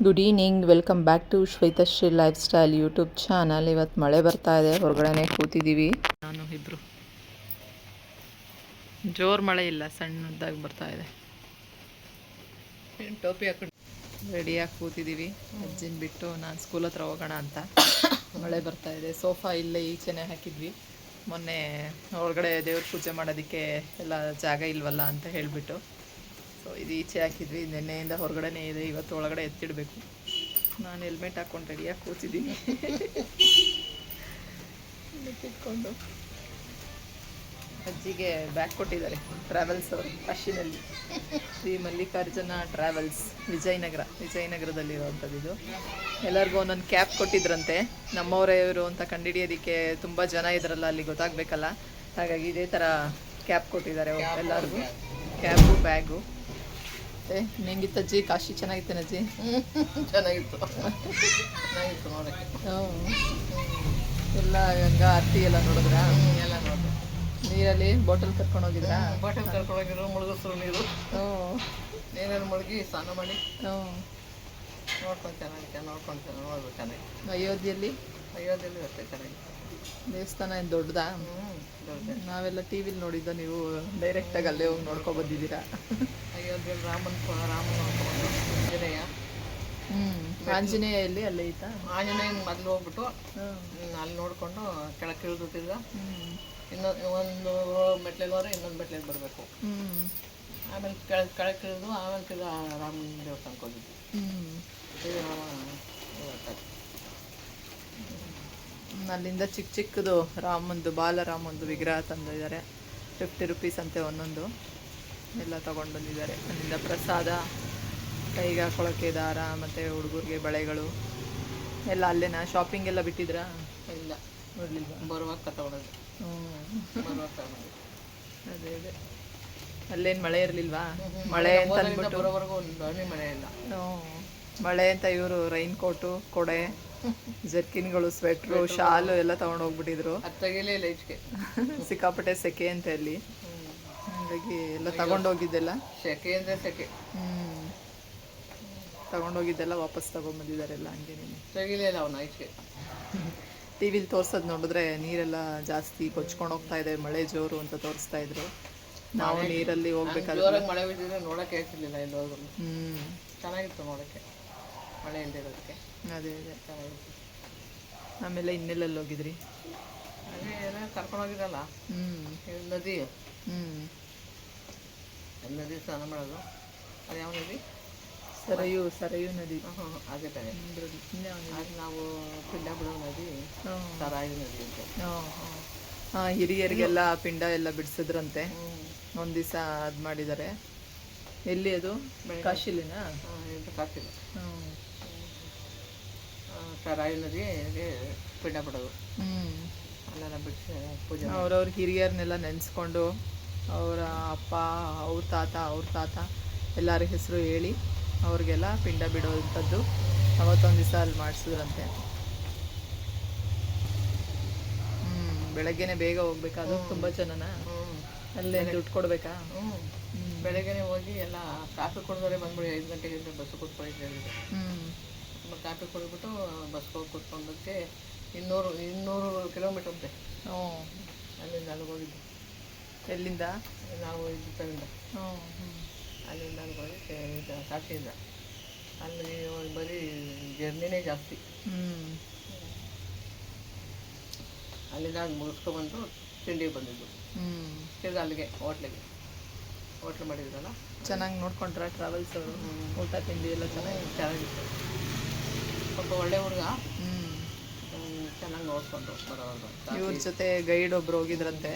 Good evening welcome back to Shwetashri life style YouTube channel ಇವತ್ತು ಮಳೆ ಬರ್ತಾ ಇದೆ. ಹೊರಗಡೆನೆ ಕೂತಿದ್ದೀವಿ. ನಾನು ಇಬ್ಬರು ಜೋರು ಮಳೆ ಇಲ್ಲ. ಸಣ್ಣದಾಗಿ ಬರ್ತಾ ಇದೆ. ಟೋಪಿ ಹಾಕೊಂಡು ರೆಡಿಯಾಗಿ ಕೂತಿದ್ದೀವಿ. ಅಜ್ಜಿನ ಬಿಟ್ಟು ನಾನು ಸ್ಕೂಲ್ ಹತ್ರ ಹೋಗೋಣ ಅಂತ. ಮಳೆ ಬರ್ತಾ ಇದೆ. ಸೋಫಾ ಇಲ್ಲೇ ಈಚೆನೆ ಹಾಕಿದ್ವಿ. ಮೊನ್ನೆ ಒಳಗಡೆ ದೇವ್ರ ಪೂಜೆ ಮಾಡೋದಕ್ಕೆ ಎಲ್ಲ ಜಾಗ ಇಲ್ವಲ್ಲ ಅಂತ ಹೇಳಿಬಿಟ್ಟು. ಸೊ ಇದು ಈಚೆ ಹಾಕಿದ್ವಿ ನಿನ್ನೆಯಿಂದ ಹೊರಗಡೆನೇ ಇದೆ ಇವತ್ತು ಒಳಗಡೆ ಎತ್ತಿಡಬೇಕು. ನಾನು ಹೆಲ್ಮೆಟ್ ಹಾಕ್ಕೊಂಡು ರೆಡಿಯಾಗಿ ಕೂತಿದ್ದೀನಿ. ಇಟ್ಕೊಂಡು. ಅಜ್ಜಿಗೆ ಬ್ಯಾಗ್ ಕೊಟ್ಟಿದ್ದಾರೆ ಟ್ರಾವೆಲ್ಸ್ ಅವರು ಅಶ್ವಿನಲ್ಲಿ. ಶ್ರೀ ಮಲ್ಲಿಕಾರ್ಜುನ ಟ್ರಾವೆಲ್ಸ್ ವಿಜಯನಗರ ವಿಜಯನಗರದಲ್ಲಿರುವಂಥದ್ದು ಇದು. ಎಲ್ಲರಿಗೂ ಒಂದೊಂದು ಕ್ಯಾಬ್ ಕೊಟ್ಟಿದ್ರಂತೆ. ನಮ್ಮವರೇ ಇವರು ಅಂತ ಕಂಡುಹಿಡಿಯೋದಕ್ಕೆ ತುಂಬ ಜನ ಇದ್ರಲ್ಲ ಅಲ್ಲಿ ಗೊತ್ತಾಗಬೇಕಲ್ಲ. ಹಾಗಾಗಿ ಇದೇ ಥರ ಕ್ಯಾಬ್ ಕೊಟ್ಟಿದ್ದಾರೆ ಎಲ್ಲರಿಗೂ. ಕ್ಯಾಬು ಬ್ಯಾಗು ಮತ್ತೆ ನಿಂಗಿತ್ತು ಅಜ್ಜಿ? ಕಾಶಿ ಚೆನ್ನಾಗಿತ್ತೇನ ಅಜ್ಜಿ? ಚೆನ್ನಾಗಿತ್ತು. ಚೆನ್ನಾಗಿತ್ತು ನೋಡೋಕ್ಕೆ. ಹ್ಞೂ ಎಲ್ಲ ಗಂಗಾ ಆರತಿ ಎಲ್ಲ ನೋಡಿದ್ರಾ? ಎಲ್ಲ ನೋಡಿದ್ರೆ ನೀರಲ್ಲಿ ಬಾಟಲ್ ಕರ್ಕೊಂಡು ಹೋಗಿದ್ರಾ? ಬಾಟಲ್ ಕರ್ಕೊಂಡೋಗಿರೋ ಮುಳುಗಿಸ್ರು ನೀರು. ಹ್ಞೂ ನೀರಲ್ಲಿ ಮುಳುಗಿ ಸ್ನಾನ ಮಾಡಿ. ಹ್ಞೂ ನೋಡ್ಕೊಂಡು ಚೆನ್ನಾಗಿ ನೋಡ್ಕೊಂಡು ಚೆನ್ನಾಗಿ ನೋಡ್ಬೇಕು ಚೆನ್ನಾಗಿ ಅಯೋಧ್ಯೆಯಲ್ಲಿ? ಅಯೋಧ್ಯೆಯಲ್ಲಿ ಅಷ್ಟೇ ಚೆನ್ನಾಗಿ ದೇವಸ್ಥಾನ ಏನು ದೊಡ್ಡದಾ? ಹ್ಞೂ ದೊಡ್ಡ ನಾವೆಲ್ಲ ಟಿ ವಿಲಿ ನೋಡಿದ್ದ ನೀವು ಡೈರೆಕ್ಟಾಗಿ ಅಲ್ಲೇ ಹೋಗಿ ನೋಡ್ಕೊ ಬಂದಿದ್ದೀರಾ? ಅಯೋಧ್ಯೆಯಲ್ಲಿ ರಾಮನ ಪ- ರಾಮನ ನೋಡ್ಕೊಂಡು ಆಂಜನೇಯ. ಹ್ಞೂ ಆಂಜನೇಯ ಎಲ್ಲಿ ಅಲ್ಲೇ ಐತಾ ಆಂಜನೇಯನ ಮೊದಲು ಹೋಗ್ಬಿಟ್ಟು ಹ್ಞೂ ಹ್ಮ್, ಅಲ್ಲಿ ನೋಡಿಕೊಂಡು ಕೆಳಕ್ಕೆ ಇಳಿದು ತಿರ್ಗ ಇನ್ನೊಂದು ಒಂದು ಮೆಟ್ಲಿಗೆ ಹೋದ್ರೆ ಇನ್ನೊಂದು ಮೆಟ್ಲಿಗೆ ಬರಬೇಕು. ಹ್ಞೂ ಆಮೇಲೆ ಕೆಳ ಕೆಳಕ್ಕೆ ಇಳಿದು ಆಮೇಲೆ ತಿರ್ಗ ರಾಮನ ದೇವಸ್ಥಾನಕ್ಕೆ ಹೋಗಿದ್ವಿ. ಹ್ಞೂ ಅಲ್ಲಿಂದ ಚಿಕ್ಕ ಚಿಕ್ಕದು ರಾಮಂದು ಬಾಲರಾಮಂದು ವಿಗ್ರಹ ತಂದಿದ್ದಾರೆ. ಫಿಫ್ಟಿ ರುಪೀಸ್ ಅಂತೆ ಒಂದೊಂದು. ಎಲ್ಲ ತಗೊಂಡು ಬಂದಿದ್ದಾರೆ. ಅಲ್ಲಿಂದ ಪ್ರಸಾದ ಕೈಗೆ ಹಾಕೊಳ್ಳೋಕ್ಕೆ ದಾರ ಮತ್ತು ಹುಡುಗರಿಗೆ ಬಳೆಗಳು. ಎಲ್ಲ ಅಲ್ಲೇನಾ? ಶಾಪಿಂಗ್ ಎಲ್ಲ ಬಿಟ್ಟಿದ್ರಾ? ಇಲ್ಲ. ನೋಡಲಿಲ್ಲ ಬರುವಾಗ ತಗೊಳೋದು. ಹ್ಞೂ ಅದೇ ಅದೇ. ಅಲ್ಲೇನು ಮಳೆ ಇರಲಿಲ್ವಾ? ಮಳೆ ಅಂತ ಅಂದ್ಬಿಟ್ಟು. ಬರೋವರೆಗೂ ಒಂದು ಹನಿ ಮಳೆ ಇಲ್ಲ. ಹ್ಞೂ. ಮಳೆ ಅಂತ ಇವರು ರೈನ್ ಕೋಟು ಕೊಡೆ. ಜರ್ಕಿನ್ಗಳು ಸ್ವೆಟ್ರು ಶಾಲು ಎಲ್ಲ ತಗೊಂಡು ಹೋಗ್ಬಿಟ್ಟಿದ್ರು. ಸಿಕ್ಕಾಪಟ್ಟೆ ಸೆಕೆ ಅಂತ ಅಲ್ಲಿ ಹಾಗಾಗಿ ಎಲ್ಲ ತಗೊಂಡೋಗಿದ್ದೆಲ್ಲ ಸೆಕೆ ಅಂದ್ರೆ ಸೆಕೆ. ಹ್ಮ್. ತಗೊಂಡೋಗಿದ್ದೆಲ್ಲ ವಾಪಸ್ ತಗೊಂಬಂದಿದ್ದಾರೆ ಎಲ್ಲ ಹಂಗೆ ಇಲ್ಲ ಅವನ ಈಚೆಗೆ. ಟಿವಿಲಿ ತೋರ್ಸೋದು ನೋಡಿದ್ರೆ ನೀರೆಲ್ಲ ಜಾಸ್ತಿ ಕೊಚ್ಕೊಂಡು ಹೋಗ್ತಾ ಇದೆ ಮಳೆ ಜೋರು ಅಂತ ತೋರಿಸ್ತಾ ಇದ್ರು. ನಾವು ನೀರಲ್ಲಿ ಹೋಗ್ಬೇಕಾದ್ರೆ ಮಳೆ ಬಿದ್ದಿದ್ರೆ ನೋಡಕ್ಕೆ ಆಗ್ತಿರ್ಲಿಲ್ಲ ಹೋದ್ರು ಚೆನ್ನಾಗಿತ್ತು ನೋಡೋಕ್ಕೆ. ಮಳೆ ಇಲ್ದಿರೋದಕ್ಕೆ ಅದೇ. ಅದೇ ಚೆನ್ನಾಗಿತ್ತು ಆಮೇಲೆ ಇನ್ನೆಲ್ಲೆಲ್ಲಿ ಹೋಗಿದ್ರಿ? ಅದೇ ಏನೋ ಕರ್ಕೊಂಡೋಗಿರಲ್ಲ ಹ್ಞೂ ನದಿ. ಹ್ಞೂ ಅದು ನದಿ ಸ್ನಾನ ಮಾಡೋದು. ಅದು ಯಾವ ನದಿ? ಸರಯು ಸರಯು ನದಿ. ಹ್ಞೂ ಹ್ಞೂ ಅದೇ? ಅದು ನಾವು ಪಿಂಡ ಬಿಡೋ ನದಿ ಸರಾಯು ನದಿ ಅಂತ. ಹಾಂ. ಹಾ ಹಿರಿಯರಿಗೆಲ್ಲ ಪಿಂಡ ಎಲ್ಲ ಬಿಡಿಸಿದ್ರಂತೆ. ಒಂದು ಒಂದ್ ದಿವಸ ಅದು ಮಾಡಿದ್ದಾರೆ. ಎಲ್ಲಿ ಅದು? ಕಾಶಿಲಿನ? ಕಾಶಿಲಿ. ಕಾತಿಲ್ಲ ಹ್ಮ್ ಸರಾಯಿ ಪಿಂಡ ಬಿಡೋದು. ಹ್ಮ್. ಅಲ್ಲೆಲ್ಲ ಪೂಜೆ ಅವ್ರವ್ರ ಹಿರಿಯರ್ನೆಲ್ಲ ನೆನೆಸ್ಕೊಂಡು ಅವರ ಅಪ್ಪ ಅವ್ರ ತಾತ ಅವ್ರ ತಾತ ಎಲ್ಲರ ಹೆಸರು ಹೇಳಿ ಅವ್ರಿಗೆಲ್ಲ ಪಿಂಡ ಬಿಡೋವಂಥದ್ದು ಅವತ್ತೊಂದು ದಿವಸ ಅಲ್ಲಿ ಮಾಡಿಸಿದ್ರಂತೆ. ಹ್ಮ್ ಬೆಳಗ್ಗೆನೆ ಬೇಗ ಹೋಗ್ಬೇಕಾದ್ರು ತುಂಬಾ ಜನನ? ಹ್ಞೂ ಅಲ್ಲೇ ದುಡ್ಡು ಕೊಡ್ಬೇಕಾ? ಹ್ಞೂ ಬೆಳಗ್ಗೆನೆ ಹೋಗಿ ಎಲ್ಲ ಕಾಫಿ ಕುಡಿದವರೆ ಬಂದ್ಬಿಡಿ ಐದು ಗಂಟೆಗೆ ಬಸ್ಸು ಬಸ್ ಕೂತ್ಕೊಳ್ಳಿ ಕಾಫಿ ಕುಡಿದ್ಬಿಟ್ಟು ಬಸ್ ಹೋಗಿ ಕೂತ್ಕೊಂಡಕ್ಕೆ ಇನ್ನೂರು ಇನ್ನೂರು ಕಿಲೋಮೀಟರ್ ಅಂತೆ ಹ್ಞೂ ಅಲ್ಲಿಂದ ಅಲ್ಲಿಗೆ ಹೋಗಿದ್ದು. ಎಲ್ಲಿಂದ? ನಾವು ಇದು ಹ್ಞೂ ಹ್ಞೂ ಅಲ್ಲಿಂದ ಅಲ್ಲಿಗೆ ಹೋಗಿ ಇದು ಕಾಶಿಯಿಂದ ಅಲ್ಲಿ ಬರೀ ಜರ್ನಿನೇ ಜಾಸ್ತಿ. ಹ್ಞೂ ಅಲ್ಲಿಂದ ಅಲ್ಲಿ ಮುಗಿಸ್ಕೊಬಂದು ತಿಂಡಿಗೆ ಬಂದಿದ್ದು. ಹ್ಞೂ ತಿರ್ಗಿ ಅಲ್ಲಿಗೆ ಹೋಟ್ಲಿಗೆ. ಹೋಟ್ಲ್ ಮಾಡಿದ್ರಲ್ಲ? ಚೆನ್ನಾಗಿ ನೋಡ್ಕೊಂಡ್ರ ಟ್ರಾವೆಲ್ಸ್ ಊಟ ತಿಂಡಿ ಎಲ್ಲ ಚೆನ್ನಾಗಿ ಚೆನ್ನಾಗಿತ್ತು ಪಾಪ ಒಳ್ಳೆ ಹುಡುಗ. ಹ್ಮ್. ಚೆನ್ನಾಗಿ ನೋಡ್ಕೊಂಡು ಇವ್ರ ಜೊತೆ ಗೈಡ್ ಒಬ್ರು ಹೋಗಿದ್ರಂತೆ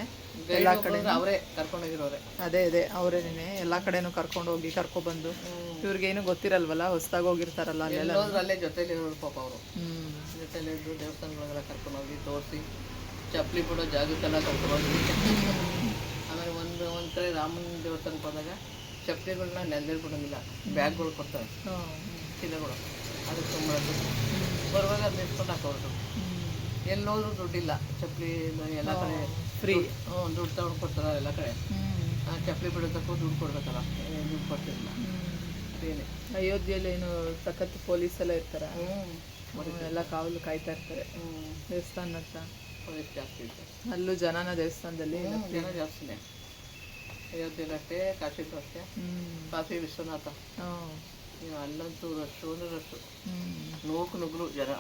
ಎಲ್ಲ ಕಡೆ ಅವರೇ ಕರ್ಕೊಂಡೋಗಿರೋರೆ ಅದೇ ಅದೇ ಅವರೇನೆ ಎಲ್ಲಾ ಕಡೆನೂ ಕರ್ಕೊಂಡು ಹೋಗಿ ಕರ್ಕೊಬಂದು ಇವ್ರಿಗೇನು ಗೊತ್ತಿರಲ್ವಲ್ಲ ಹೊಸ್ದಾಗಿ ಹೋಗಿರ್ತಾರಲ್ಲ ಅಲ್ಲೆಲ್ಲ. ಅಲ್ಲೇ ಜೊತೆಲಿ ಇರೋರು ಪಾಪ ಅವರು. ಹ್ಮ್. ಜೊತೆಲಿ ಇದ್ದು ದೇವಸ್ಥಾನಗಳಿಗೆಲ್ಲ ಕರ್ಕೊಂಡೋಗಿ ತೋರಿಸಿ ಚಪ್ಪಲಿ ಬಿಡೋ ಜಾಗಕ್ಕೆಲ್ಲ ಕರ್ಕೊಂಡೋಗಿ ಆಮೇಲೆ ಒಂದು ಒಂದು ಕಡೆ ರಾಮನ ದೇವಸ್ಥಾನಕ್ಕೆ ಹೋದಾಗ ಚಪ್ಪಲಿಗಳನ್ನ ನೆಂದಿರ್ ಬಿಡೋಂಗಿಲ್ಲ ಬ್ಯಾಗ್ಗಳು ಕೊಡ್ತಾರೆ. ಚೀಲಗಳು. ಅದಕ್ಕೆ ತುಂಬ ಬರುವಾಗ ಅದು ನಿಂತ್ಕೊಂಡು ಹಾಕೋರು ಎಲ್ಲೋದ್ರೂ ದುಡ್ಡಿಲ್ಲ. ಚಪ್ಪಲಿ ಎಲ್ಲ ಕಡೆ ಫ್ರೀ. ಹ್ಞೂ ದುಡ್ಡು ತಗೊಂಡು ಕೊಡ್ತಾರೆ ಎಲ್ಲ ಕಡೆ. ಚಪ್ಪಲಿ ಬಿಡೋದಕ್ಕೂ ದುಡ್ಡು ಕೊಡ್ಬೇಕಲ್ಲ. ದುಡ್ಡು ಕೊಡ್ತಿರಲಿಲ್ಲ ಫ್ರೀನೇ ಅಯೋಧ್ಯೆಯಲ್ಲಿ ಏನು ಸಖತ್ ಪೊಲೀಸ್ ಎಲ್ಲ ಇರ್ತಾರೆ? ಹ್ಞೂ. ಎಲ್ಲ ಕಾವಲು ಕಾಯ್ತಾ ಇರ್ತಾರೆ. ಹ್ಞೂ. ದೇವಸ್ಥಾನ ಹತ್ರ. ಪೊಲೀಸ್ ಜಾಸ್ತಿ ಇರ್ತಾರೆ. ಅಲ್ಲೂ ಜನನ ದೇವಸ್ಥಾನದಲ್ಲಿ ಹ್ಞೂ ಜನ ಜಾಸ್ತಿನೇ. ಅಯೋಧ್ಯೆ ಅಷ್ಟೇ ಕಾಶಿ ಅಷ್ಟೇ ಕಾಶಿ ವಿಶ್ವನಾಥ. ಹ್ಮ್. ಅಲ್ಲಂತೂ ರಶ್ಶು ಅಂದ್ರೆ ರಶ್ಶು ಹ್ಮ್. ನೂಕು ನುಗ್ರು ಜನ.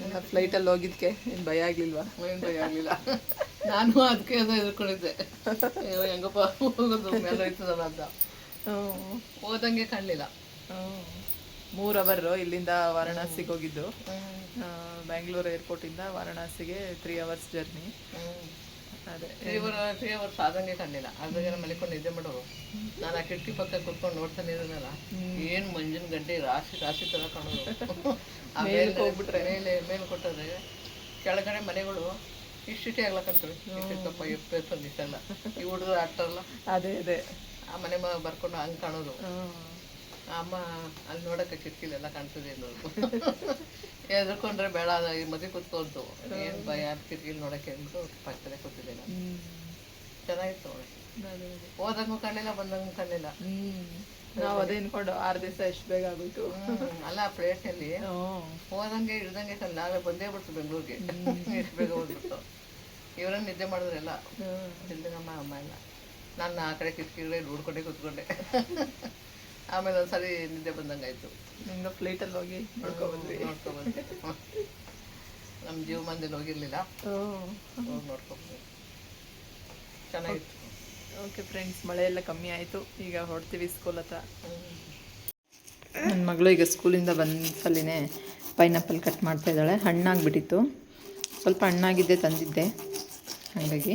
ಎಲ್ಲ ಫ್ಲೈಟಲ್ಲಿ ಹೋಗಿದ್ಕೆ ಏನು ಭಯ ಆಗ್ಲಿಲ್ವಾ? ಏನು ಭಯ ಆಗಲಿಲ್ಲ. ನಾನು ಅದಕ್ಕೆ ಅದು ಎದುರ್ಕೊಂಡಿದ್ದೆ. ಅಯ್ಯೋ ಹೆಂಗಪ್ಪ ಹೋಗೋದು ಮೇಲೆ ಹೋಯ್ತದಲ್ಲ ಅಂತ. ಹ್ಮ್. ಹೋದಂಗೆ ಕಾಣಲಿಲ್ಲ. ಹ್ಮ್. ಮೂರ್ ಅವರ್ ಇಲ್ಲಿಂದ ವಾರಣಾಸಿಗೆ ಹೋಗಿದ್ದು. ಬ್ಯಾಂಗ್ಳೂರ್ ಏರ್ಪೋರ್ಟಿಂದ ವಾರಣಾಸಿಗೆ ತ್ರೀ ಅವರ್ಸ್ ಜರ್ನಿ ಅದೇ. ಇವರು ಅವರ್ ಸಾಧನೆ ಕಂಡಿಲ್ಲ ಅರ್ಧ ಮಲಿಕೊಂಡು ನಿದ್ದೆ ಮಾಡೋರು ನಾನು ಆ ಕಿಟಕಿ ಪಕ್ಕ ಕುತ್ಕೊಂಡು ನೋಡ್ತಾನೆ ಇರೋನಲ್ಲ ಏನು ಮಂಜಿನ ಗಡ್ಡೆ ರಾಶಿ ರಾಶಿ ತರ ಕಾಣೋದು. ಆಮೇಲೆ ಹೋಗ್ಬಿಟ್ರೆ. ಮೇಲೆ ಮೇಲೆ ಕೊಟ್ಟರೆ ಕೆಳಗಡೆ ಮನೆಗಳು ಇಷ್ಟಿಟ್ಟೆ ಆಗ್ಲಕ್ಕಂತವೆ ಇಷ್ಟಿಟ್ಟಪ್ಪ ಎಪ್ಪೆ ಈ ಹುಡುಗರು ಆಡ್ತಾರಲ್ಲ ಅದೇ ಅದೇ. ಆ ಮನೆ ಬರ್ಕೊಂಡು ಹಂಗೆ ಕಾಣೋದು. ಅಮ್ಮ ಅಲ್ಲಿ ನೋಡಕ್ಕೆ ಕಿಟಕಿಲೆಲ್ಲ ಕಾಣ್ತದೆ ಅನ್ನೋದು ಎದ್ಕೊಂಡ್ರೆ ಬೇಡ ಅದ ಈ ಮದುವೆ ಕೂತ್ಕೊಂತು ಏನು ಭಯ ಕಿಟಕಿಲಿ ನೋಡಕ್ಕೆ ಅಂದ್ಬಿಟ್ಟು ಪಕ್ಕದಲ್ಲೇ ಕೂತಿದ್ದೆ ನಾನು. ಚೆನ್ನಾಗಿತ್ತು ಅದೇ. ಹೋದಂಗೂ ಕಾಣಲಿಲ್ಲ ಬಂದಂಗೂ ಕಾಣಲಿಲ್ಲ. ನಾವು ಅದೇ ಅನ್ಕೊಂಡು ಆರು ದಿವಸ ಎಷ್ಟು ಬೇಗ ಆಗೋಯ್ತು ಅಲ್ಲ ಪ್ಲೇಟ್ನಲ್ಲಿ. ಹೋದಂಗೆ ಇಳ್ದಂಗೆ ಕಣ್ಣು ನಾವೇ ಬಂದೇ ಬಿಡ್ತು ಬೆಂಗಳೂರಿಗೆ. ಎಷ್ಟು ಬೇಗ ಹೋಗ್ಬಿಟ್ಟು ಇವರನ್ನ ನಿದ್ದೆ ಮಾಡಿದ್ರೆಲ್ಲ. ಇಲ್ದಂಗಮ್ಮ ಅಮ್ಮ ಎಲ್ಲ ನಾನು ಆ ಕಡೆ ಕಿಟಕಿಗಳೇ ನೋಡ್ಕೊಂಡೆ ಕೂತ್ಕೊಂಡೆ. ಆಮೇಲೆ ಒಂದ್ಸರಿ ನಿದ್ದೆ ಬಂದಂಗಾಯ್ತು. ಹಿಂಗ ಫ್ಲೈಟಲ್ಲಿ ಹೋಗಿ ನೋಡ್ಕೊಬಂದ್ರಿ ನೋಡ್ಕೊಬಂದ್ರಿ ನೋಡ್ಕೊಬಂದೆ ನಮ್ಮ ಜೀವ ಮಂದಿನ ಹೋಗಿರ್ಲಿಲ್ಲ. ಹೋಗಿ ನೋಡ್ಕೊಂಡ್ವಿ. ಚೆನ್ನಾಗಿತ್ತು. ಓಕೆ ಫ್ರೆಂಡ್ಸ್ ಮಳೆ ಎಲ್ಲ ಕಮ್ಮಿ ಆಯಿತು. ಈಗ ಹೊಡ್ತೀವಿ ಸ್ಕೂಲ್ ಹತ್ರ. ನನ್ನ ಮಗಳು ಈಗ ಸ್ಕೂಲಿಂದ ಬಂದ್ಸಲಿನೇ ಪೈನಾಪಲ್ ಕಟ್ ಮಾಡ್ತಾ ಇದ್ದಾಳೆ. ಹಣ್ಣಾಗಿಬಿಟ್ಟಿತ್ತು. ಸ್ವಲ್ಪ ಹಣ್ಣಾಗಿದ್ದೆ ತಂದಿದ್ದೆ. ಹಾಗಾಗಿ.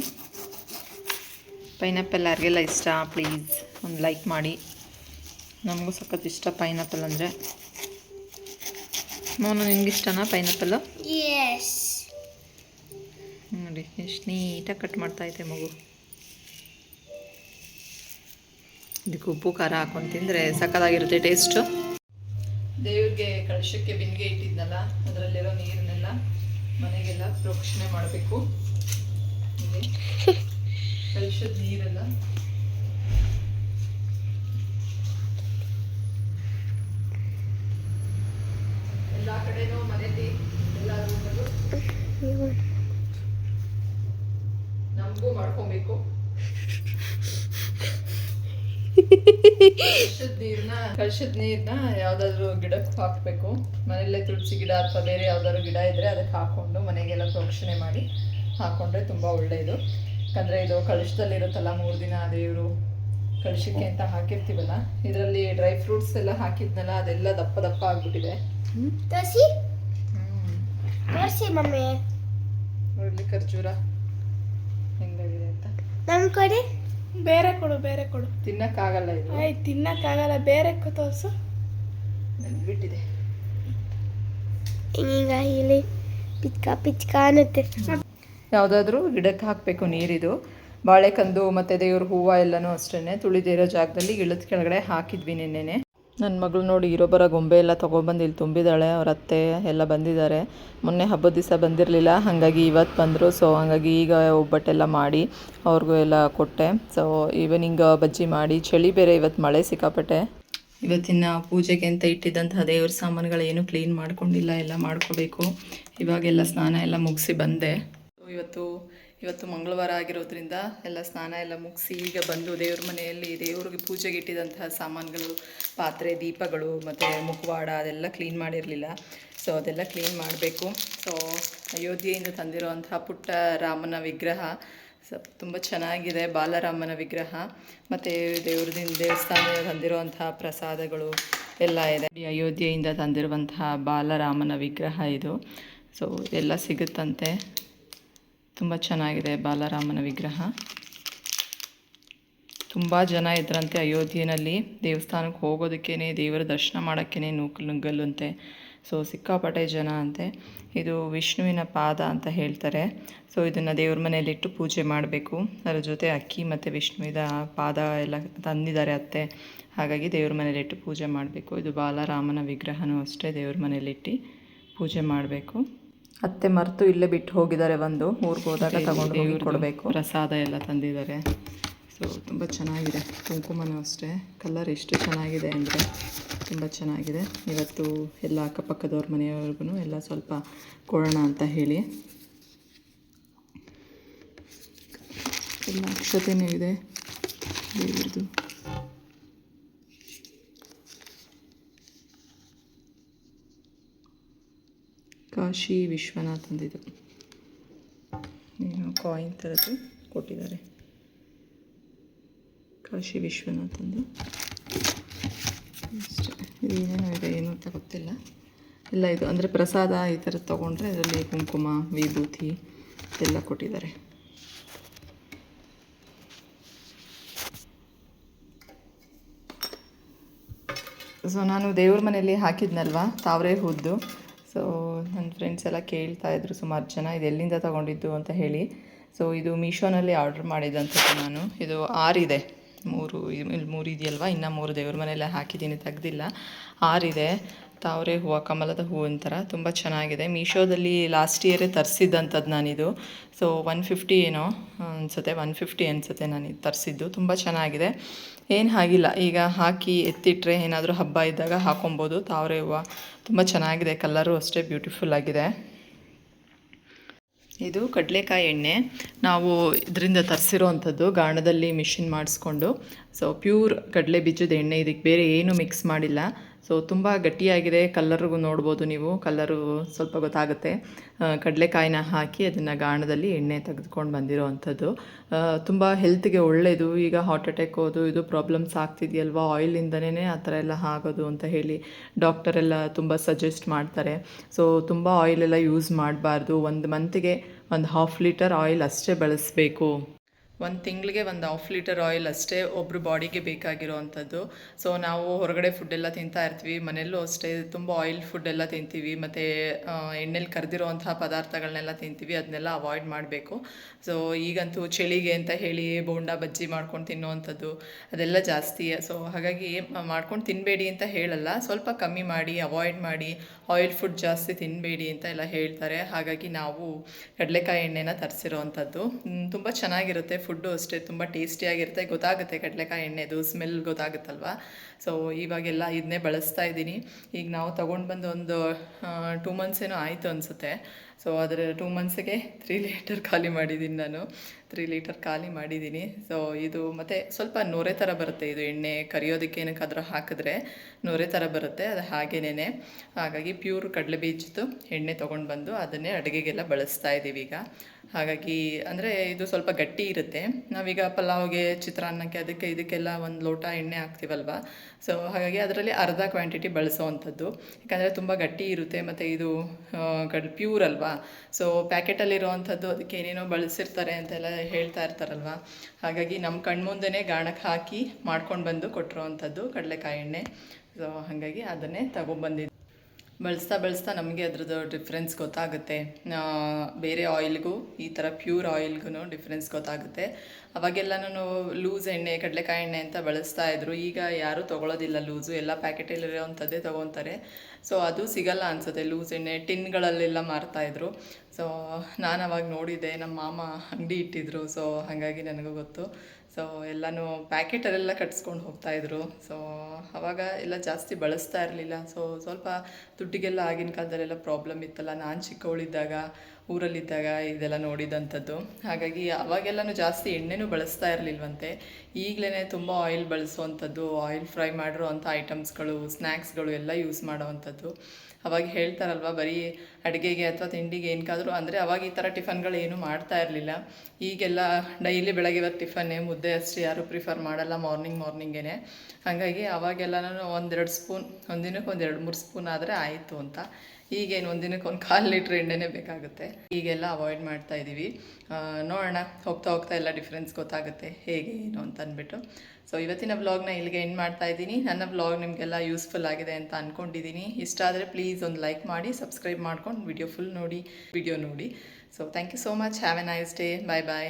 ಪೈನಾಪಲ್ ಯಾರಿಗೆಲ್ಲ ಇಷ್ಟ ಪ್ಲೀಸ್ ಒಂದು ಲೈಕ್ ಮಾಡಿ. ನಮಗೂ ಸಖತ್ ಇಷ್ಟ ಪೈನಾಪಲ್ ಅಂದರೆ. ಮೋನು ನಿಮ್ಗೆ ಇಷ್ಟನಾ ಪೈನಾಪಲ್. ನೋಡಿ ಎಷ್ಟು ನೀಟಾಗಿ ಕಟ್ ಮಾಡ್ತಾ ಐತೆ ಮಗು. ಇದಕ್ಕೆ ಉಪ್ಪು ಖಾರ ಹಾಕೊಂಡು ತಿಂದರೆ ಸಕ್ಕದಾಗಿರುತ್ತೆ ಟೇಸ್ಟು ದೇವ್ರಿಗೆ ಕಳಶಕ್ಕೆ ಬಿಂದಿಗೆ ಇಟ್ಟಿದ್ನಲ್ಲ ಅದರಲ್ಲಿರೋ ನೀರನ್ನೆಲ್ಲ ಮನೆಗೆಲ್ಲ ಪ್ರೋಕ್ಷಣೆ ಮಾಡಬೇಕು. ಕಳಶದ ನೀರೆಲ್ಲ ಕಡೆನೂ ಮನೆಯಲ್ಲಿ ನಮಗೂ ಮಾಡ್ಕೊಬೇಕು. ಕಳಶದ ನೀರ್ನ ಕಳಶದ ನೀರನ್ನ ಯಾವ್ದಾದ್ರು ಗಿಡಕ್ಕೆ ಹಾಕ್ಬೇಕು. ಮನೆಯಲ್ಲೇ ತುಳಸಿ ಗಿಡ ಅಥವಾ ಬೇರೆ ಯಾವ್ದಾದ್ರು ಗಿಡ ಇದ್ರೆ ಅದಕ್ಕೆ ಹಾಕೊಂಡು ಮನೆಗೆಲ್ಲ ಪ್ರೋಕ್ಷಣೆ ಮಾಡಿ ಹಾಕೊಂಡ್ರೆ ತುಂಬಾ ಒಳ್ಳೆಯದು. ಯಾಕಂದ್ರೆ ಇದು ಕಳಶದಲ್ಲಿರುತ್ತಲ್ಲ ಮೂರು ದಿನ ದೇವರು ಕಳಶಕ್ಕೆ ಅಂತ ಹಾಕಿರ್ತೀವಲ್ಲ ಇದರಲ್ಲಿ ಡ್ರೈ ಫ್ರೂಟ್ಸ್ ಎಲ್ಲ ಹಾಕಿದ್ನಲ್ಲ ಅದೆಲ್ಲ ದಪ್ಪ ದಪ್ಪ ಆಗ್ಬಿಟ್ಟಿದೆ. Tosi? Tosi, mummy. ನೋಡ್ಲಿ ಖರ್ಜೂರ ಹೆಂಗಾಗಿದೆ ಅಂತ. ನಮ್ ಕೊಡಿ? ಬೇರೆ ಕೊಡು ಬೇರೆ ಕೊಡು. ತಿನ್ನಕ್ಕಾಗಲ್ಲ ಇದು. ಆಯ್ತು ತಿನ್ನಕ್ಕಾಗಲ್ಲ ಬೇರೆ ತೋರಿಸು ತೋರ್ಸು. ಬಿಟ್ಟಿದೆ ಹಿಂಗ ಇಲ್ಲಿ ಪಿಚ್ಕ ಪಿಚ್ಕ ಅನ್ನುತ್ತೆ. ಯಾವುದಾದ್ರೂ ಗಿಡಕ್ಕೆ ಹಾಕಬೇಕು ನೀರಿದು. ಬಾಳೆಕಂದು ಮತ್ತು ದೇವ್ರ ಹೂವು ಎಲ್ಲನೂ ಅಷ್ಟೇ ತುಳಿದಿರೋ ಜಾಗದಲ್ಲಿ ಇಳಿದ ಕೆಳಗಡೆ ಹಾಕಿದ್ವಿ ನಿನ್ನೆನೆ. ನನ್ನ ಮಗಳು ನೋಡಿ ಇರೋಬರ ಗೊಂಬೆ ಎಲ್ಲ ತೊಗೊಬಂದು ಇಲ್ಲಿ ತುಂಬಿದಾಳೆ, ಅವ್ರ ಅತ್ತೆ ಎಲ್ಲ ಬಂದಿದ್ದಾರೆ. ಮೊನ್ನೆ ಹಬ್ಬದ ದಿವಸ ಬಂದಿರಲಿಲ್ಲ, ಹಾಗಾಗಿ ಇವತ್ತು ಬಂದರು. ಸೊ ಹಾಗಾಗಿ ಈಗ ಒಬ್ಬಟ್ಟೆಲ್ಲ ಮಾಡಿ ಅವ್ರಿಗೂ ಎಲ್ಲ ಕೊಟ್ಟೆ. ಸೊ ಈವನಿಂಗ್ ಬಜ್ಜಿ ಮಾಡಿ, ಚಳಿ ಬೇರೆ ಇವತ್ತು ಮಳೆ ಸಿಕ್ಕಾಪಟ್ಟೆ. ಇವತ್ತಿನ ಪೂಜೆಗೆ ಅಂತ ಇಟ್ಟಿದ್ದಂತಹ ದೇವ್ರ ಸಾಮಾನುಗಳೇನು ಕ್ಲೀನ್ ಮಾಡ್ಕೊಂಡಿಲ್ಲ, ಎಲ್ಲ ಮಾಡ್ಕೋಬೇಕು. ಇವಾಗೆಲ್ಲ ಸ್ನಾನ ಎಲ್ಲ ಮುಗಿಸಿ ಬಂದೆ. ಇವತ್ತು ಇವತ್ತು ಮಂಗಳವಾರ ಆಗಿರೋದ್ರಿಂದ ಎಲ್ಲ ಸ್ನಾನ ಎಲ್ಲ ಮುಗಿಸಿ ಈಗ ಬಂದು ದೇವ್ರ ಮನೆಯಲ್ಲಿ ದೇವ್ರಿಗೆ ಪೂಜೆಗೆ ಇಟ್ಟಿದಂತಹ ಸಾಮಾನುಗಳು, ಪಾತ್ರೆ, ದೀಪಗಳು ಮತ್ತು ಮುಖವಾಡ ಅದೆಲ್ಲ ಕ್ಲೀನ್ ಮಾಡಿರಲಿಲ್ಲ. ಸೊ ಅದೆಲ್ಲ ಕ್ಲೀನ್ ಮಾಡಬೇಕು. ಸೊ ಅಯೋಧ್ಯೆಯಿಂದ ತಂದಿರುವಂತಹ ಪುಟ್ಟ ರಾಮನ ವಿಗ್ರಹ, ಸ, ತುಂಬ ಚೆನ್ನಾಗಿದೆ, ಬಾಲರಾಮನ ವಿಗ್ರಹ, ಮತ್ತು ದೇವ್ರದಿಂದ ದೇವಸ್ಥಾನದಿಂದ ತಂದಿರುವಂತಹ ಪ್ರಸಾದಗಳು ಎಲ್ಲ ಇದೆ. ಅಯೋಧ್ಯೆಯಿಂದ ತಂದಿರುವಂತಹ ಬಾಲರಾಮನ ವಿಗ್ರಹ ಇದು. ಸೊ ಎಲ್ಲ ಸಿಗುತ್ತಂತೆ. ತುಂಬ ಚೆನ್ನಾಗಿದೆ ಬಾಲರಾಮನ ವಿಗ್ರಹ. ತುಂಬ ಜನ ಇದ್ರಂತೆ ಅಯೋಧ್ಯೆಯಲ್ಲಿ ದೇವಸ್ಥಾನಕ್ಕೆ ಹೋಗೋದಕ್ಕೇ ದೇವರ ದರ್ಶನ ಮಾಡೋಕ್ಕೇ ನೂಕಲು ನುಗ್ಗಲ್ಲಂತೆ ಸೊ ಸಿಕ್ಕಾಪಟ್ಟೆ ಜನ ಅಂತೆ. ಇದು ವಿಷ್ಣುವಿನ ಪಾದ ಅಂತ ಹೇಳ್ತಾರೆ. ಸೊ ಇದನ್ನು ದೇವ್ರ ಮನೆಯಲ್ಲಿಟ್ಟು ಪೂಜೆ ಮಾಡಬೇಕು. ಅದರ ಜೊತೆ ಅಕ್ಕಿ ಮತ್ತು ವಿಷ್ಣುವಿನ ಪಾದ ಎಲ್ಲ ತಂದಿದ್ದಾರೆ ಅತ್ತೆ. ಹಾಗಾಗಿ ದೇವ್ರ ಮನೆಯಲ್ಲಿಟ್ಟು ಪೂಜೆ ಮಾಡಬೇಕು. ಇದು ಬಾಲರಾಮನ ವಿಗ್ರಹನೂ ಅಷ್ಟೇ ದೇವ್ರ ಮನೆಯಲ್ಲಿಟ್ಟು ಪೂಜೆ ಮಾಡಬೇಕು. ಅತ್ತೆ ಮರೆತು ಇಲ್ಲೇ ಬಿಟ್ಟು ಹೋಗಿದ್ದಾರೆ ಒಂದು ಊರಿಗೆ ಹೋದಾಗ ತಗೊಂಡು ಹೋಗಿ ಕೊಡಬೇಕು. ಪ್ರಸಾದ ಎಲ್ಲ ತಂದಿದ್ದಾರೆ. ಸೊ ತುಂಬ ಚೆನ್ನಾಗಿದೆ. ಕುಂಕುಮನೂ ಅಷ್ಟೇ. ಕಲರ್ ಎಷ್ಟು ಚೆನ್ನಾಗಿದೆ ಅಂದರೆ ತುಂಬ ಚೆನ್ನಾಗಿದೆ. ಇವತ್ತು ಎಲ್ಲ ಅಕ್ಕಪಕ್ಕದವ್ರ ಮನೆಯವ್ರಿಗೂ ಎಲ್ಲ ಸ್ವಲ್ಪ ಕೊಡೋಣ ಅಂತ ಹೇಳಿ. ಎಲ್ಲ ಅಕ್ಷತೆಯೂ ಇದೆ. ದೇವ್ರದ್ದು ಕಾಶಿ ವಿಶ್ವನಾಥ್ ಅಂದಿದ್ದು ಏನು ಕಾಯಿನ್ ಥರದ್ದು ಕೊಟ್ಟಿದ್ದಾರೆ. ಕಾಶಿ ವಿಶ್ವನಾಥ್ ಅಂದು ಅಷ್ಟೇ. ಇದೆ ಏನು ಅಂತ ಗೊತ್ತಿಲ್ಲ. ಎಲ್ಲ ಇದು ಅಂದರೆ ಪ್ರಸಾದ ಈ ಥರದ್ದು ತೊಗೊಂಡ್ರೆ ಅದರಲ್ಲಿ ಕುಂಕುಮ, ವಿಭೂತಿ ಎಲ್ಲ ಕೊಟ್ಟಿದ್ದಾರೆ. ಸೊ ನಾನು ದೇವ್ರ ಮನೆಯಲ್ಲಿ ಹಾಕಿದ್ನಲ್ವ? ತಾವರೆ ಹೂದ್ದು. ಸೊ ನನ್ನ ಫ್ರೆಂಡ್ಸ್ ಎಲ್ಲ ಕೇಳ್ತಾ ಇದ್ರು, ಸುಮಾರು ಜನ ಇದು ಎಲ್ಲಿಂದ ತಗೊಂಡಿದ್ದು? ಅಂತ ಹೇಳಿ. ಸೊ ಇದು ಮೀಶೋನಲ್ಲಿ ಆರ್ಡ್ರ್ ಮಾಡಿದಂಥದ್ದು ನಾನು. ಇದು ಆರಿದೆ ಮೂರು ಇಲ್ಲಿ ಮೂರು ಇದೆಯಲ್ವ? ಇನ್ನೂ ಮೂರು ದೇವ್ರ ಮನೆಯಲ್ಲೇ ಹಾಕಿದ್ದೀನಿ, ತೆಗ್ದಿಲ್ಲ. ಆರಿದೆ ತಾವರೆ ಹೂವು, ಕಮಲದ ಹೂವು ಒಂಥರ ತುಂಬ ಚೆನ್ನಾಗಿದೆ. ಮೀಶೋದಲ್ಲಿ ಲಾಸ್ಟ್ ಇಯರೇ ತರಿಸಿದ್ದಂಥದ್ದು ನಾನಿದು. ಸೊ ಒನ್ ಫಿಫ್ಟಿ ಏನೋ ಅನಿಸುತ್ತೆ ಒನ್ ಫಿಫ್ಟಿ ಅನಿಸುತ್ತೆ ನಾನು ಇದು ತರಿಸಿದ್ದು. ತುಂಬ ಚೆನ್ನಾಗಿದೆ. ಏನು ಆಗಿಲ್ಲ ಈಗ ಹಾಕಿ ಎತ್ತಿಟ್ರೆ ಏನಾದರೂ ಹಬ್ಬ ಇದ್ದಾಗ ಹಾಕೊಬೋದು. ತಾವರೆ ಹೂವು ತುಂಬ ಚೆನ್ನಾಗಿದೆ. ಕಲರು ಅಷ್ಟೇ ಬ್ಯೂಟಿಫುಲ್ ಆಗಿದೆ. ಇದು ಕಡಲೆಕಾಯಿ ಎಣ್ಣೆ. ನಾವು ಇದರಿಂದ ತರಿಸಿರೋ ಅಂಥದ್ದು ಗಾಣದಲ್ಲಿ ಮಿಷಿನ್ ಮಾಡಿಸ್ಕೊಂಡು. ಸೊ ಪ್ಯೂರ್ ಕಡಲೆ ಬೀಜದ ಎಣ್ಣೆ. ಇದಕ್ಕೆ ಬೇರೆ ಏನು ಮಿಕ್ಸ್ ಮಾಡಿಲ್ಲ. ಸೊ ತುಂಬ ಗಟ್ಟಿಯಾಗಿದೆ. ಕಲ್ಲರ್ಗೂ ನೋಡ್ಬೋದು ನೀವು. ಕಲ್ಲರು ಸ್ವಲ್ಪ ಗೊತ್ತಾಗುತ್ತೆ. ಕಡಲೆಕಾಯಿನ ಹಾಕಿ ಅದನ್ನು ಗಾಣದಲ್ಲಿ ಎಣ್ಣೆ ತೆಗೆದುಕೊಂಡು ಬಂದಿರೋ ಅಂಥದ್ದು ತುಂಬ ಹೆಲ್ತ್ಗೆ ಒಳ್ಳೆಯದು ಈಗ ಹಾರ್ಟ್ ಅಟ್ಯಾಕ್ ಹೋದು, ಇದು ಪ್ರಾಬ್ಲಮ್ಸ್ ಆಗ್ತಿದೆಯಲ್ವಾ? ಆಯಿಲಿಂದನೇ ಆ ಥರ ಎಲ್ಲ ಆಗೋದು ಅಂತ ಹೇಳಿ ಡಾಕ್ಟರ್ ಎಲ್ಲ ತುಂಬ ಸಜೆಸ್ಟ್ ಮಾಡ್ತಾರೆ. ಸೊ ತುಂಬ ಆಯಿಲೆಲ್ಲ ಯೂಸ್ ಮಾಡಬಾರ್ದು. ಒಂದು ಮಂತಿಗೆ ಒಂದು ಹಾಫ್ ಲೀಟರ್ ಆಯಿಲ್ ಅಷ್ಟೇ ಬಳಸಬೇಕು. ಒಂದು ತಿಂಗಳಿಗೆ ಒಂದು ಹಾಫ್ ಲೀಟರ್ ಆಯಿಲ್ ಅಷ್ಟೇ ಒಬ್ಬರು ಬಾಡಿಗೆ ಬೇಕಾಗಿರೋ ಅಂಥದ್ದು ಸೊ ನಾವು ಹೊರಗಡೆ ಫುಡ್ ಎಲ್ಲ ತಿಂತಾ ಇರ್ತೀವಿ. ಮನೆಯಲ್ಲೂ ಅಷ್ಟೇ ತುಂಬ ಆಯಿಲ್ ಫುಡ್ ಎಲ್ಲ ತಿಂತೀವಿ. ಮತ್ತು ಎಣ್ಣೆಲಿ ಕರೆದಿರೋವಂತಹ ಪದಾರ್ಥಗಳನ್ನೆಲ್ಲ ತಿಂತೀವಿ. ಅದನ್ನೆಲ್ಲ ಅವಾಯ್ಡ್ ಮಾಡಬೇಕು. ಸೊ ಈಗಂತೂ ಚಳಿಗೆ ಅಂತ ಹೇಳಿ ಬೋಂಡ ಬಜ್ಜಿ ಮಾಡ್ಕೊಂಡು ತಿನ್ನುವಂಥದ್ದು ಅದೆಲ್ಲ ಜಾಸ್ತಿ. ಸೊ ಹಾಗಾಗಿ ಮಾಡ್ಕೊಂಡು ತಿನ್ನಬೇಡಿ ಅಂತ ಹೇಳಲ್ಲ. ಸ್ವಲ್ಪ ಕಮ್ಮಿ ಮಾಡಿ ಅವಾಯ್ಡ್ ಮಾಡಿ ಆಯಿಲ್ ಫುಡ್ ಜಾಸ್ತಿ ತಿನ್ನಬೇಡಿ ಅಂತ ಎಲ್ಲ ಹೇಳ್ತಾರೆ. ಹಾಗಾಗಿ ನಾವು ಕಡಲೆಕಾಯಿ ಎಣ್ಣೆನ ತರಿಸಿರೋವಂಥದ್ದು ತುಂಬ ಚೆನ್ನಾಗಿರುತ್ತೆ ಫುಡ್ಡು ಅಷ್ಟೇ ತುಂಬ ಟೇಸ್ಟಿಯಾಗಿರುತ್ತೆ. ಗೊತ್ತಾಗುತ್ತೆ ಕಡಲೆಕಾಯಿ ಎಣ್ಣೆದು ಸ್ಮೆಲ್ ಗೊತ್ತಾಗುತ್ತಲ್ವ? ಸೊ ಇವಾಗೆಲ್ಲ ಇದನ್ನೇ ಬಳಸ್ತಾ ಇದ್ದೀನಿ. ಈಗ ನಾವು ತೊಗೊಂಡು ಬಂದು ಒಂದು ಟೂ ಮಂತ್ಸ್ ಏನೋ ಆಯಿತು ಅನಿಸುತ್ತೆ. ಸೊ ಅದರ ಟೂ ಮಂತ್ಸ್ಗೆ ತ್ರೀ ಲೀಟರ್ ಖಾಲಿ ಮಾಡಿದ್ದೀನಿ ನಾನು. ತ್ರೀ ಲೀಟರ್ ಖಾಲಿ ಮಾಡಿದ್ದೀನಿ ಸೊ ಇದು ಮತ್ತು ಸ್ವಲ್ಪ ನೊರೆ ಥರ ಬರುತ್ತೆ ಇದು ಎಣ್ಣೆ. ಕರಿಯೋದಕ್ಕೆ ಏನಕ್ಕಾದ್ರೂ ಹಾಕಿದ್ರೆ ನೊರೆ ಥರ ಬರುತ್ತೆ. ಅದು ಹಾಗೇನೇ ಹಾಗಾಗಿ ಪ್ಯೂರ್ ಕಡಲೆ ಬೀಜದ್ದು ಎಣ್ಣೆ ತೊಗೊಂಡು ಬಂದು ಅದನ್ನೇ ಅಡುಗೆಗೆಲ್ಲ ಬಳಸ್ತಾ ಇದ್ದೀವಿ ಈಗ. ಹಾಗಾಗಿ ಅಂದರೆ ಇದು ಸ್ವಲ್ಪ ಗಟ್ಟಿ ಇರುತ್ತೆ. ನಾವೀಗ ಪಲಾವ್ಗೆ, ಚಿತ್ರಾನ್ನಕ್ಕೆ, ಅದಕ್ಕೆ ಇದಕ್ಕೆಲ್ಲ ಒಂದು ಲೋಟ ಎಣ್ಣೆ ಹಾಕ್ತೀವಲ್ವ? ಸೊ ಹಾಗಾಗಿ ಅದರಲ್ಲಿ ಅರ್ಧ ಕ್ವಾಂಟಿಟಿ ಬಳಸೋವಂಥದ್ದು ಯಾಕಂದರೆ ತುಂಬ ಗಟ್ಟಿ ಇರುತ್ತೆ. ಮತ್ತು ಇದು ಕಡ್ ಪ್ಯೂರ್ ಅಲ್ವಾ? ಸೊ ಪ್ಯಾಕೆಟಲ್ಲಿರೋವಂಥದ್ದು ಅದಕ್ಕೆ ಏನೇನೋ ಬಳಸಿರ್ತಾರೆ ಅಂತೆಲ್ಲ ಹೇಳ್ತಾ ಇರ್ತಾರಲ್ವಾ? ಹಾಗಾಗಿ ನಮ್ಮ ಕಣ್ಮುಂದೆನೇ ಗಾಣಕ್ಕೆ ಹಾಕಿ ಮಾಡ್ಕೊಂಡು ಬಂದು ಕೊಟ್ಟಿರುವಂಥದ್ದು ಕಡಲೆಕಾಯಿ ಎಣ್ಣೆ. ಸೊ ಹಾಗಾಗಿ ಅದನ್ನೇ ತಗೊಬಂದಿದ್ದು ಬಳಸ್ತಾ ಬಳಸ್ತಾ ನಮಗೆ ಅದ್ರದ್ದು ಡಿಫ್ರೆನ್ಸ್ ಗೊತ್ತಾಗುತ್ತೆ. ಬೇರೆ ಆಯಿಲ್ಗೂ ಈ ಥರ ಪ್ಯೂರ್ ಆಯಿಲ್ಗೂ ಡಿಫ್ರೆನ್ಸ್ ಗೊತ್ತಾಗುತ್ತೆ. ಅವಾಗೆಲ್ಲ ನಾನು ಲೂಸ್ ಎಣ್ಣೆ, ಕಡಲೆಕಾಯಿ ಎಣ್ಣೆ ಅಂತ ಬಳಸ್ತಾ ಇದ್ರು. ಈಗ ಯಾರೂ ತೊಗೊಳೋದಿಲ್ಲ ಲೂಸು ಎಲ್ಲ ಪ್ಯಾಕೆಟಲ್ಲಿರೋವಂಥದ್ದೇ ತೊಗೊತಾರೆ. ಸೊ ಅದು ಸಿಗಲ್ಲ ಅನ್ಸುತ್ತೆ. ಲೂಸ್ ಎಣ್ಣೆ ಟಿನ್ಗಳಲ್ಲೆಲ್ಲ ಮಾರ್ತಾಯಿದ್ರು ಸೊ ನಾನು ಅವಾಗ ನೋಡಿದೆ ನಮ್ಮ ಮಾಮ ಅಂಗಡಿ ಇಟ್ಟಿದ್ರು. ಸೊ ಹಾಗಾಗಿ ನನಗೂ ಗೊತ್ತು. ಸೊ ಎಲ್ಲನೂ ಪ್ಯಾಕೆಟಲ್ಲೆಲ್ಲ ಕಟ್ಸ್ಕೊಂಡು ಹೋಗ್ತಾಯಿದ್ರು ಸೊ ಅವಾಗ ಎಲ್ಲ ಜಾಸ್ತಿ ಬಳಸ್ತಾ ಇರಲಿಲ್ಲ. ಸೊ ಸ್ವಲ್ಪ ದುಡ್ಡಿಗೆಲ್ಲ ಆಗಿನ ಕಾಲದಲ್ಲೆಲ್ಲ ಪ್ರಾಬ್ಲಮ್ ಇತ್ತಲ್ಲ. ನಾನು ಚಿಕ್ಕವಳಿದ್ದಾಗ, ಊರಲ್ಲಿದ್ದಾಗ ಇದೆಲ್ಲ ನೋಡಿದಂಥದ್ದು. ಹಾಗಾಗಿ ಅವಾಗೆಲ್ಲನೂ ಜಾಸ್ತಿ ಎಣ್ಣೆನೂ ಬಳಸ್ತಾ ಇರಲಿಲ್ವಂತೆ. ಈಗಲೇ ತುಂಬ ಆಯಿಲ್ ಬಳಸುವಂಥದ್ದು ಆಯಿಲ್ ಫ್ರೈ ಮಾಡಿರೋ ಅಂಥ ಐಟಮ್ಸ್ಗಳು ಸ್ನ್ಯಾಕ್ಸ್ಗಳು ಎಲ್ಲ ಯೂಸ್ ಮಾಡೋವಂಥದ್ದು ಅವಾಗ ಹೇಳ್ತಾರಲ್ವ ಬರೀ ಅಡುಗೆಗೆ ಅಥವಾ ತಿಂಡಿಗೆ ಏನಕ್ಕಾದರೂ ಅಂದರೆ ಅವಾಗ ಈ ಥರ ಟಿಫನ್ಗಳು ಏನೂ ಮಾಡ್ತಾ ಇರಲಿಲ್ಲ. ಈಗೆಲ್ಲ ಡೈಲಿ ಬೆಳಗ್ಗೆ ಇವತ್ತು ಟಿಫನ್ನೇ, ಮುದ್ದೆ ಅಷ್ಟು, ಯಾರೂ ಪ್ರಿಫರ್ ಮಾಡಲ್ಲ ಮಾರ್ನಿಂಗ್ ಮಾರ್ನಿಂಗೇ ಹಾಗಾಗಿ ಅವಾಗೆಲ್ಲ ಒಂದೆರಡು ಸ್ಪೂನ್ ಒಂದಿನಕ್ಕೆ ಒಂದು ಎರಡು ಮೂರು ಸ್ಪೂನ್ ಆದರೆ ಆಯಿತು ಅಂತ. ಈಗೇನು ಒಂದಿನಕ್ಕೆ ಒಂದು ಕಾಲು ಲೀಟ್ರ್ ಎಣ್ಣೆನೇ ಬೇಕಾಗುತ್ತೆ. ಈಗೆಲ್ಲ ಅವಾಯ್ಡ್ ಮಾಡ್ತಾ ಇದ್ದೀವಿ ನೋಡೋಣ, ಹೋಗ್ತಾ ಹೋಗ್ತಾ ಎಲ್ಲ ಡಿಫ್ರೆನ್ಸ್ ಗೊತ್ತಾಗುತ್ತೆ ಹೇಗೆ ಏನು ಅಂತ ಅಂದ್ಬಿಟ್ಟು. ಸೊ ಇವತ್ತಿನ ವ್ಲಾಗ್ನ ಇಲ್ಲಿಗೆ ಎಂಡ್ ಮಾಡ್ತಾ ಇದ್ದೀನಿ. ನನ್ನ ವ್ಲಾಗ್ ನಿಮಗೆಲ್ಲ ಯೂಸ್ಫುಲ್ ಆಗಿದೆ ಅಂತ ಅಂದ್ಕೊಂಡಿದ್ದೀನಿ ಇಷ್ಟ ಆದರೆ ಪ್ಲೀಸ್ ಒಂದು ಲೈಕ್ ಮಾಡಿ ಸಬ್ಸ್ಕ್ರೈಬ್ ಮಾಡ್ಕೊಂಡು ವಿಡಿಯೋ ಫುಲ್ ನೋಡಿ ವಿಡಿಯೋ ನೋಡಿ. So thank you so much have a nice day bye bye